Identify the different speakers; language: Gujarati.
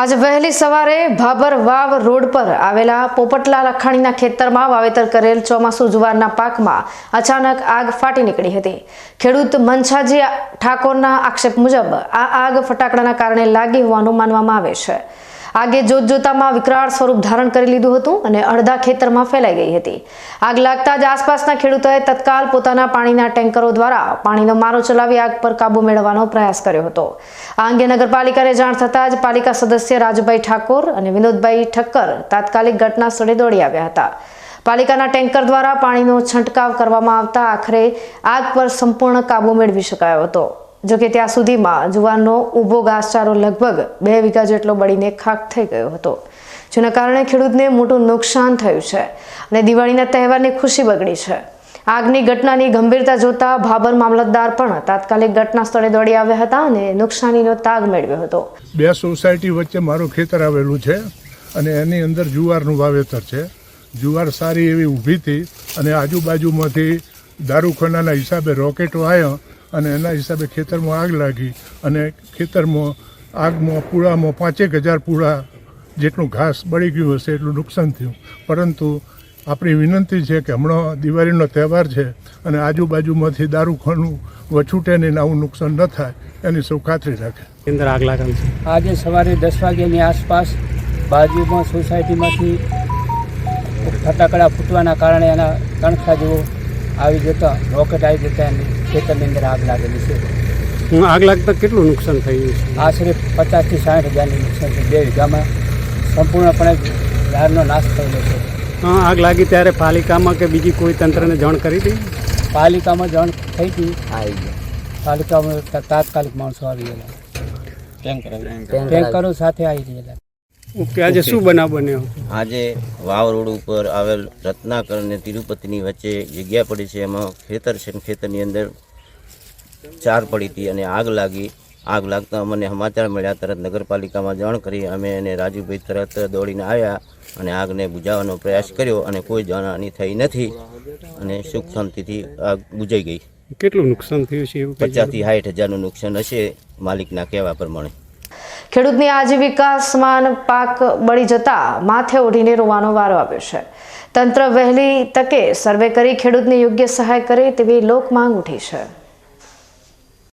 Speaker 1: આજે વહેલી સવારે ભાબર વાવ રોડ પર આવેલા પોપટલા લખાણીના ખેતરમાં વાવેતર કરેલ ચોમાસુ જુવારના પાકમાં અચાનક આગ ફાટી નીકળી હતી. ખેડૂત મનછાજી ઠાકોરના આક્ષેપ મુજબ આ આગ ફટાકડાના કારણે લાગી હોવાનું માનવામાં આવે છે. આગે જોતજોતામાં વિકરાળ સ્વરૂપ ધારણ કરી લીધું હતું અને અડધા ખેતરમાં ફેલાઈ ગઈ હતી. આગ લાગતા જ આસપાસના ખેડૂતોએ તત્કાલ પોતાના પાણીના ટેન્કરો દ્વારા પાણીનો મારો ચલાવી આગ પર કાબુ મેળવવાનો પ્રયાસ કર્યો હતો. આ અંગે નગરપાલિકાને જાણ થતાં જ પાલિકા સદસ્ય રાજુભાઈ ઠાકોર અને વિનોદભાઈ ઠક્કર તાત્કાલિક ઘટના સ્થળે દોડી આવ્યા હતા. પાલિકાના ટેન્કર દ્વારા પાણીનો છંટકાવ કરવામાં આવતા આખરે આગ પર સંપૂર્ણ કાબુ મેળવી શકાયો હતો. જોકે ત્યાં સુધીમાં જુવારનો ઊભો ઘાસચારો લગભગ બે વીઘા જેટલો બળીને ખાક થઈ ગયો હતો, જેના કારણે ખેડૂતને મોટું નુકસાન થયું છે અને દિવાળીના તહેવારની ખુશી બગડી છે. આગની ઘટનાની ગંભીરતા જોતા ભાબર મામલતદાર પણ તાત્કાલિક ઘટના સ્થળે દોડી આવ્યા હતા અને નુકસાનીનો તાગ મેળવ્યો હતો.
Speaker 2: બે સોસાયટી વચ્ચે મારું ખેતર આવેલું છે અને એની અંદર જુવારનું વાવેતર છે. જુવાર સારી એવી ઊભી હતી અને આજુબાજુમાંથી દારૂખાનાના હિસાબે રોકેટો આવ્યા અને એના હિસાબે ખેતરમાં આગ લાગી અને ખેતરમાં આગમાં પૂળામાં પાંચેક હજાર પૂળા જેટલું ઘાસ બળી ગયું હશે એટલું નુકસાન થયું. પરંતુ આપણી વિનંતી છે કે હમણાં દિવાળીનો તહેવાર છે અને આજુબાજુમાંથી દારૂખાનું વછૂટે ને આવું નુકસાન ન થાય એની સૌ ખાતરી રાખે.
Speaker 3: અંદર આગ લાગેલ છે?
Speaker 4: આજે સવારે દસ વાગ્યાની આસપાસ બાજુમાં સોસાયટીમાંથી ફટાકડા ફૂટવાના કારણે એના તણખા જેવો આવી જતા રોકેટ આવી જતા એની ખેતરની અંદર આગ લાગેલી છે.
Speaker 3: હું આગ લાગતા કેટલું નુકસાન થયું છે?
Speaker 4: આશરે પચાસથી સાઠ હજારની નુકસાન છે. બે વીઘામાં સંપૂર્ણપણે ઝાડનો નાશ થયેલો છે.
Speaker 3: હા, આગ લાગી ત્યારે પાલિકામાં કે બીજી કોઈ તંત્રને જાણ કરી હતી?
Speaker 4: પાલિકામાં જાણ થઈ હતી. પાલિકામાં તાત્કાલિક માણસો આવી ગયેલા. ટેન્કરો સાથે આવી ગયેલા.
Speaker 3: ઓકે આજે શું બનાવ બન્યો?
Speaker 5: આજે વાવ રોડ ઉપર આવેલ રત્નાકર અને તિરુપતિની વચ્ચે જગ્યા પડી છે. એમાં ખેતર છે ખેતરની અંદર ચાર પડી હતી અને આગ લાગી. આગ લાગતા અમને સમાચાર મળ્યા. તરત નગરપાલિકામાં જાણ કરી અમે એને રાજુભાઈ તરત દોડીને આવ્યા અને આગને બુઝાવવાનો પ્રયાસ કર્યો અને કોઈ જાનહાની થઈ નથી અને સુખ શાંતિથી આગ બુજાઈ ગઈ.
Speaker 3: કેટલું નુકસાન થયું છે
Speaker 5: પચાસથી સાઠ હજારનું નુકસાન હશે માલિકના કહેવા પ્રમાણે.
Speaker 1: ખેડૂતની આજીવિકા સમાન પાક બળી જતા માથે ઓઢીને રોવાનો વારો આવ્યો છે. તંત્ર વહેલી તકે સર્વે કરી ખેડૂતને યોગ્ય સહાય કરે તેવી લોક માંગ ઉઠી છે.